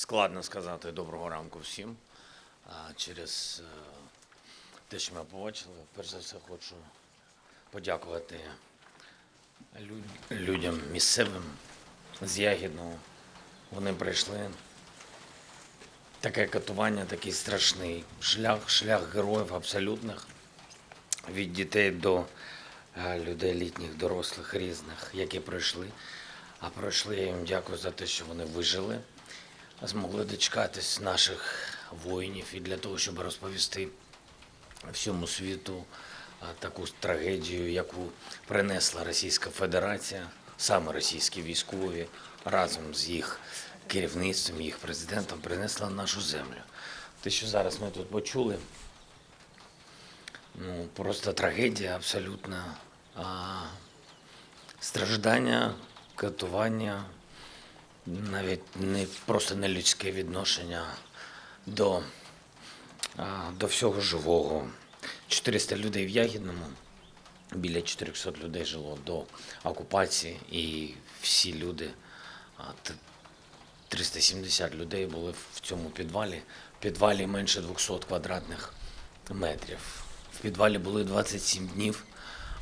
Складно сказати доброго ранку всім. Через е, те, що ми побачили, перш за все хочу подякувати людям місцевим з Ягідного. Вони прийшли. Таке катування, такий страшний шлях, шлях героїв абсолютних від дітей до е, людей літніх, дорослих, різних, які пройшли. А пройшли, я їм дякую за те, що вони вижили, змогли дочекатись наших воїнів і для того, щоб розповісти всьому світу таку трагедію, яку принесла Російська Федерація, саме російські військові, разом з їх керівництвом, їх президентом, принесла нашу землю. Те, що зараз ми тут почули, ну просто трагедія абсолютна. А, страждання, катування, навіть не просто не людське відношення до, до всього живого. 400 людей в Ягідному, біля 400 людей жило до окупації, і всі люди, 370 людей були в цьому підвалі. В підвалі менше 200 квадратних метрів. В підвалі були 27 днів,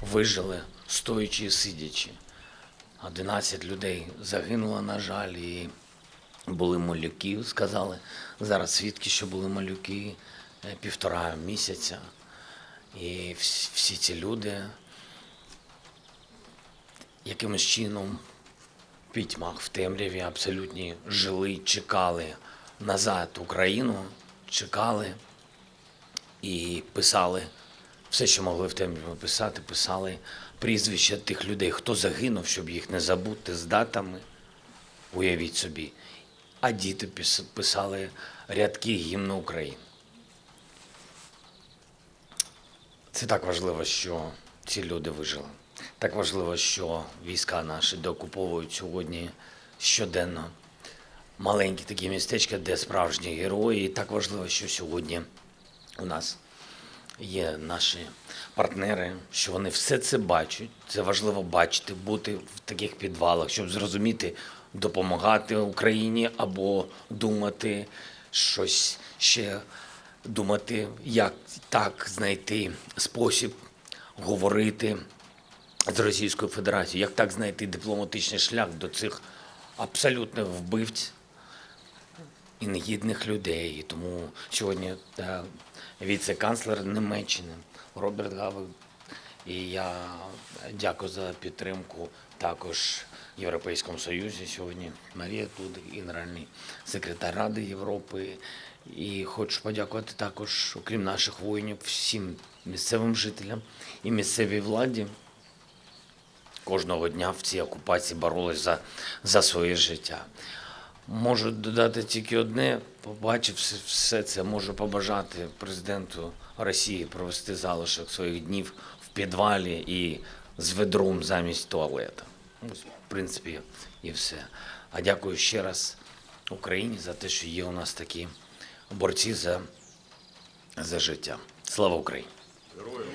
вижили стоячи і сидячи. 11 людей загинуло, на жаль, і були малюки, сказали. Зараз свідки, що були малюки е, півтора місяця. І вс- всі ці люди якимось чином в пітьмах, в темряві абсолютні жили, чекали назад Україну, чекали і писали все, що могли в темряві писати, писали прізвища тих людей, хто загинув, щоб їх не забути з датами. Уявіть собі. А діти пис- писали рядки гімну України. Це так важливо, що ці люди вижили. Так важливо, що війська наші деокуповують сьогодні щоденно маленькі такі містечка, де справжні герої. І так важливо, що сьогодні у нас є наші партнери, що вони все це бачать. Це важливо бачити, бути в таких підвалах, щоб зрозуміти, допомагати Україні або думати щось ще, думати, як так знайти спосіб говорити з Російською Федерацією, як так знайти дипломатичний шлях до цих абсолютних вбивць і негідних людей. І тому сьогодні е, віце-канцлер Німеччини Роберт Гавел. І я дякую за підтримку також Європейському Союзі сьогодні. Марія тут, генеральний секретар Ради Європи. І хочу подякувати також, окрім наших воїнів, всім місцевим жителям і місцевій владі. Кожного дня в цій окупації боролись за, за своє життя. Можу додати тільки одне, побачивши все це, можу побажати президенту Росії провести залишок своїх днів в підвалі і з ведром замість туалета. Ось, в принципі, і все. А дякую ще раз Україні за те, що є у нас такі борці за, за життя. Слава Україні! Героям